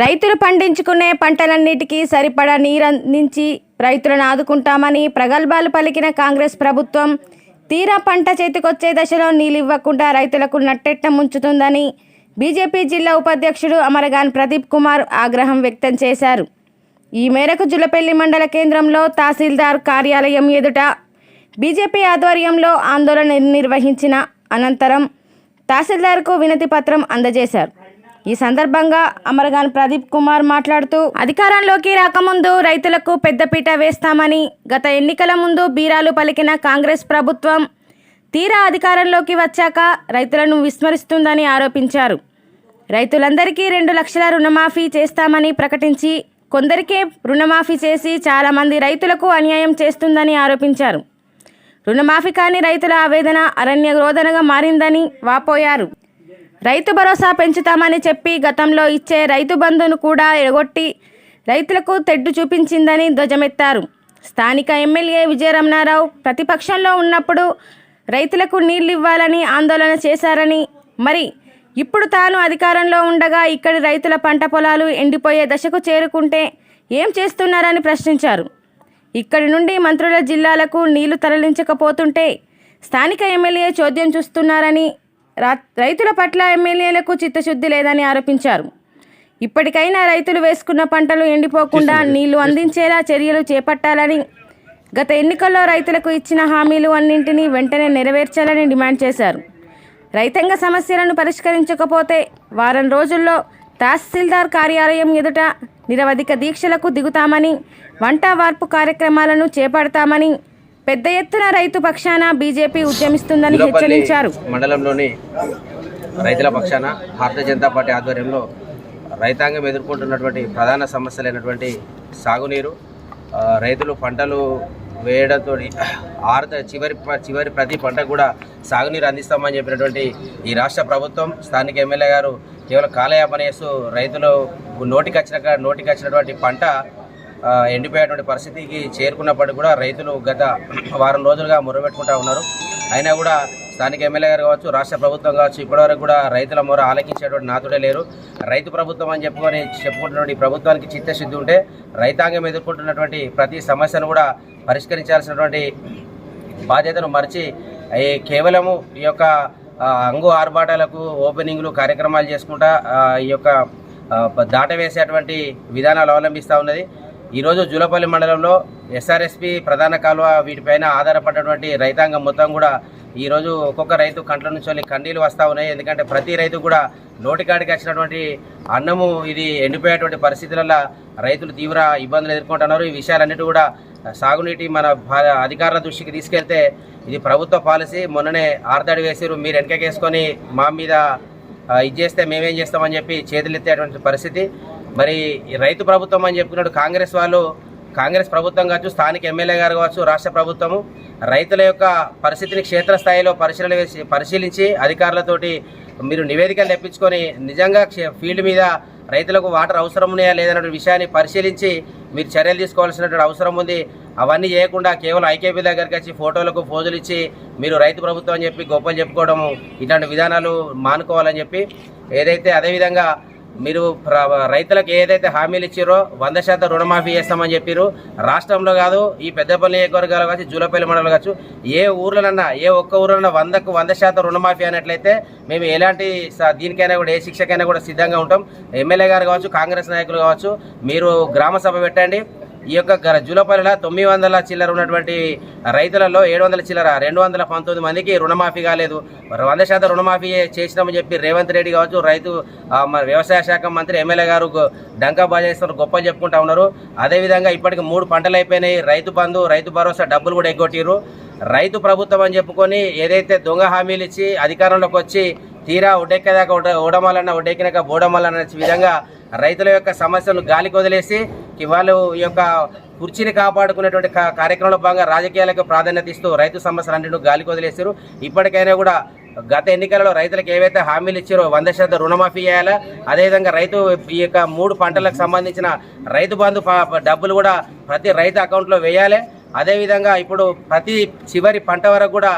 రైతులు పండించుకునే పంటలన్నిటికీ సరిపడా నీరందించి రైతులను ఆదుకుంటామని ప్రగల్భాలు పలికిన కాంగ్రెస్ ప్రభుత్వం తీరా పంట చేతికొచ్చే దశలో నీళ్ళివ్వకుండా రైతులకు నట్టెట్ట ముంచుతుందని బీజేపీ జిల్లా ఉపాధ్యక్షుడు అమరగాన్ ప్రదీప్ కుమార్ ఆగ్రహం వ్యక్తం చేశారు. ఈ మేరకు జులపల్లి మండల కేంద్రంలో తహసీల్దార్ కార్యాలయం ఎదుట బీజేపీ ఆధ్వర్యంలో ఆందోళన నిర్వహించిన అనంతరం తహసీల్దార్కు వినతి పత్రం అందజేశారు. ఈ సందర్భంగా అమరగాన్ ప్రదీప్ కుమార్ మాట్లాడుతూ అధికారంలోకి రాకముందు రైతులకు పెద్దపీట వేస్తామని గత ఎన్నికల ముందు బీరాలు పలికిన కాంగ్రెస్ ప్రభుత్వం తీరా అధికారంలోకి వచ్చాక రైతులను విస్మరిస్తుందని ఆరోపించారు. రైతులందరికీ రెండు లక్షల రుణమాఫీ చేస్తామని ప్రకటించి కొందరికే రుణమాఫీ చేసి చాలామంది రైతులకు అన్యాయం చేస్తుందని ఆరోపించారు. రుణమాఫీ కాని రైతుల ఆవేదన అరణ్య రోదనగా మారిందని వాపోయారు. రైతు భరోసా పెంచుతామని చెప్పి గతంలో ఇచ్చే రైతు బంధును కూడా ఎగొట్టి రైతులకు తెడ్డు చూపించిందని ధ్వజమెత్తారు. స్థానిక ఎమ్మెల్యే విజయరమణారావు ప్రతిపక్షంలో ఉన్నప్పుడు రైతులకు నీళ్ళు ఇవ్వాలని ఆందోళన చేశారని మరి ఇప్పుడు తాను అధికారంలో ఉండగా ఇక్కడి రైతుల పంట పొలాలు ఎండిపోయే దశకు చేరుకుంటే ఏం చేస్తున్నారని ప్రశ్నించారు. ఇక్కడి నుండి మంత్రుల జిల్లాలకు నీళ్ళు తరలించకపోతుంటే స్థానిక ఎమ్మెల్యే చోద్యం చూస్తున్నారని రైతుల పట్ల ఎమ్మెల్యేలకు చిత్తశుద్ధి లేదని ఆరోపించారు. ఇప్పటికైనా రైతులు వేసుకున్న పంటలు ఎండిపోకుండా నీళ్ళు అందించేలా చర్యలు చేపట్టాలని గత ఎన్నికల్లో రైతులకు ఇచ్చిన హామీలు అన్నింటినీ వెంటనే నెరవేర్చాలని డిమాండ్ చేశారు. రైతాంగ సమస్యలను పరిష్కరించకపోతే వారం రోజుల్లో తహసీల్దార్ కార్యాలయం ఎదుట నిరవధిక దీక్షలకు దిగుతామని వంట వార్పు కార్యక్రమాలను చేపడతామని పెద్ద ఎత్తున రైతు పక్షాన బీజేపీ ఉద్యమిస్తుందని హెచ్చరించారు. మండలంలోని రైతుల పక్షాన భారతీయ జనతా పార్టీ ఆధ్వర్యంలో రైతాంగం ఎదుర్కొంటున్నటువంటి ప్రధాన సమస్యలైనటువంటి సాగునీరు రైతులు పంటలు వేయడంతో ఆరుత చివరి చివరి ప్రతి పంట కూడా సాగునీరు అందిస్తామని చెప్పినటువంటి ఈ రాష్ట్ర ప్రభుత్వం స్థానిక ఎమ్మెల్యే గారు కేవలం కాలయాపన చేస్తూ రైతులు నోటికి వచ్చిన నోటికి వచ్చినటువంటి పంట ఎండిపోయేటువంటి పరిస్థితికి చేరుకున్నప్పటికీ కూడా రైతులు గత వారం రోజులుగా మొరబెట్టుకుంటా ఉన్నారు. అయినా కూడా స్థానిక ఎమ్మెల్యే గారు కావచ్చు రాష్ట్ర ప్రభుత్వం కావచ్చు ఇప్పటివరకు కూడా రైతుల మొర ఆలకించేటువంటి నాతుడే లేరు. రైతు ప్రభుత్వం అని చెప్పుకొని చెప్పుకుంటున్నటువంటి ప్రభుత్వానికి చిత్తశుద్ధి ఉంటే రైతాంగం ఎదుర్కొంటున్నటువంటి ప్రతి సమస్యను కూడా పరిష్కరించాల్సినటువంటి బాధ్యతను మరిచి కేవలము ఈ యొక్క అంగు ఆర్భాటాలకు ఓపెనింగ్లు కార్యక్రమాలు చేసుకుంటా ఈ యొక్క దాటవేసేటువంటి విధానాలు అవలంబిస్తూ ఉన్నది. ఈరోజు జూలపల్లి మండలంలో ఎస్ఆర్ఎస్పి ప్రధాన కాలువ వీటిపైన ఆధారపడినటువంటి రైతాంగం మొత్తం కూడా ఈరోజు ఒక్కొక్క రైతు కంట్ల నుంచి కండీలు వస్తూ ఉన్నాయి. ఎందుకంటే ప్రతి రైతు కూడా నోటికాడికి వచ్చినటువంటి అన్నము ఇది ఎండిపోయేటువంటి పరిస్థితులలో రైతులు తీవ్ర ఇబ్బందులు ఎదుర్కొంటున్నారు. ఈ విషయాలన్నిటి కూడా సాగునీటి మన అధికారుల దృష్టికి తీసుకెళ్తే ఇది ప్రభుత్వ పాలసీ. మొన్ననే ఆర్దాడి వేసిరు మీరు వెనకకేసుకొని మా మీద ఇది చేస్తే మేమేం చేస్తామని చెప్పి చేతులెత్తేటువంటి పరిస్థితి. మరి ఈ రైతు ప్రభుత్వం అని చెప్పుకున్నాడు కాంగ్రెస్ వాళ్ళు. కాంగ్రెస్ ప్రభుత్వం కావచ్చు స్థానిక ఎమ్మెల్యే గారు కావచ్చు రాష్ట్ర ప్రభుత్వము రైతుల యొక్క పరిస్థితిని క్షేత్రస్థాయిలో పరిశీలన వేసి పరిశీలించి అధికారులతోటి మీరు నివేదికలు తెప్పించుకొని నిజంగా క్షే- ఫీల్డ్ మీద రైతులకు వాటర్ అవసరం ఉన్నాయా లేదన్న విషయాన్ని పరిశీలించి మీరు చర్యలు తీసుకోవాల్సినటువంటి అవసరం ఉంది. అవన్నీ చేయకుండా కేవలం ఐకేపీ దగ్గరికి వచ్చి ఫోటోలకు ఫోజులు ఇచ్చి మీరు రైతు ప్రభుత్వం అని చెప్పి గొప్పలు చెప్పుకోవడము ఇట్లాంటి విధానాలు మానుకోవాలని చెప్పి ఏదైతే అదేవిధంగా మీరు ప్ర- రైతులకు ఏదైతే హామీలు ఇచ్చారో వంద శాతం రుణమాఫీ చేస్తామని చెప్పారు రాష్ట్రంలో కాదు ఈ పెద్దపల్లి నియోజకవర్గాలు కావచ్చు జూలపల్లి మండలం కావచ్చు ఏ ఊర్లోనన్నా ఏ ఒక్క ఊర్లన్నా వందకు వంద శాతం రుణమాఫీ అన్నట్లయితే మేము ఎలాంటి దీనికైనా కూడా ఏ శిక్షకైనా కూడా సిద్ధంగా ఉంటాం. ఎమ్మెల్యే గారు కావచ్చు కాంగ్రెస్ నాయకులు కావచ్చు మీరు గ్రామ సభ పెట్టండి. ఈ యొక్క గర- జూలపల్లిలో తొమ్మిది వందల చిల్లర ఉన్నటువంటి రైతులలో ఏడు వందల చిల్లర రెండు వందల పంతొమ్మిది మందికి రుణమాఫీ కాలేదు. వంద శాతం రుణమాఫీ చేసినామని చెప్పి రేవంత్ రెడ్డి కావచ్చు రైతు మరి వ్యవసాయ శాఖ మంత్రి ఎమ్మెల్యే గారు డంకా బాజేస్తున్నారు గొప్పలు చెప్పుకుంటా ఉన్నారు. అదేవిధంగా ఇప్పటికి మూడు పంటలు అయిపోయినాయి. రైతు బంధు రైతు భరోసా డబ్బులు కూడా ఎగ్గొట్టిరు రైతు ప్రభుత్వం అని చెప్పుకొని ఏదైతే దొంగ హామీలు ఇచ్చి అధికారంలోకి వచ్చి తీరా ఒడ్డెక్కేదాకా ఉడ ఓడమాలన్న ఒడ్డెక్కినాక బోడమాలన్న విధంగా రైతుల యొక్క సమస్యలను గాలికి వదిలేసి వాళ్ళు ఈ యొక్క కుర్చీని కాపాడుకునేటువంటి కార్యక్రమంలో భాగంగా రాజకీయాలకు ప్రాధాన్యత ఇస్తూ రైతు సమస్యలు అన్నింటి గాలికి వదిలేశారు ఇప్పటికైనా కూడా గత ఎన్నికలలో రైతులకు ఏవైతే హామీలు ఇచ్చారో వంద శాతం రుణమాఫీ చేయాలా? అదేవిధంగా రైతు ఈ యొక్క మూడు పంటలకు సంబంధించిన రైతు బంధు డబ్బులు కూడా ప్రతి రైతు అకౌంట్లో వేయాలి. అదేవిధంగా ఇప్పుడు ప్రతి చివరి పంట వరకు కూడా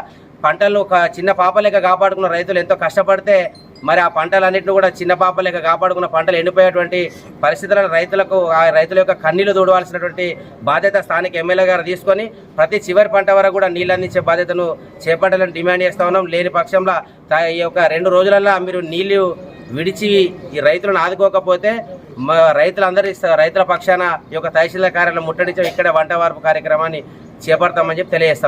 పంటలు ఒక చిన్న పాప కాపాడుకున్న రైతులు ఎంతో కష్టపడితే మరి ఆ పంటలన్నింటిని కూడా చిన్న పాపలేక కాపాడుకున్న పంటలు ఎండిపోయేటువంటి పరిస్థితులను రైతులకు ఆ రైతుల యొక్క కన్నీళ్ళు దూడవలసినటువంటి బాధ్యత స్థానిక ఎమ్మెల్యే గారు తీసుకొని ప్రతి చివరి పంట వరకు కూడా నీళ్ళు అందించే బాధ్యతను చేపట్టాలని డిమాండ్ చేస్తా ఉన్నాం. లేని పక్షంలో ఈ యొక్క రెండు రోజులలో మీరు నీళ్ళు విడిచి ఈ రైతులను ఆదుకోకపోతే మా రైతులందరి రైతుల పక్షాన ఈ యొక్క తహసీల్దార్ కార్యాలయం ముట్టడించడం ఇక్కడ వంట వార్పు కార్యక్రమాన్ని చేపడతామని చెప్పి తెలియజేస్తాం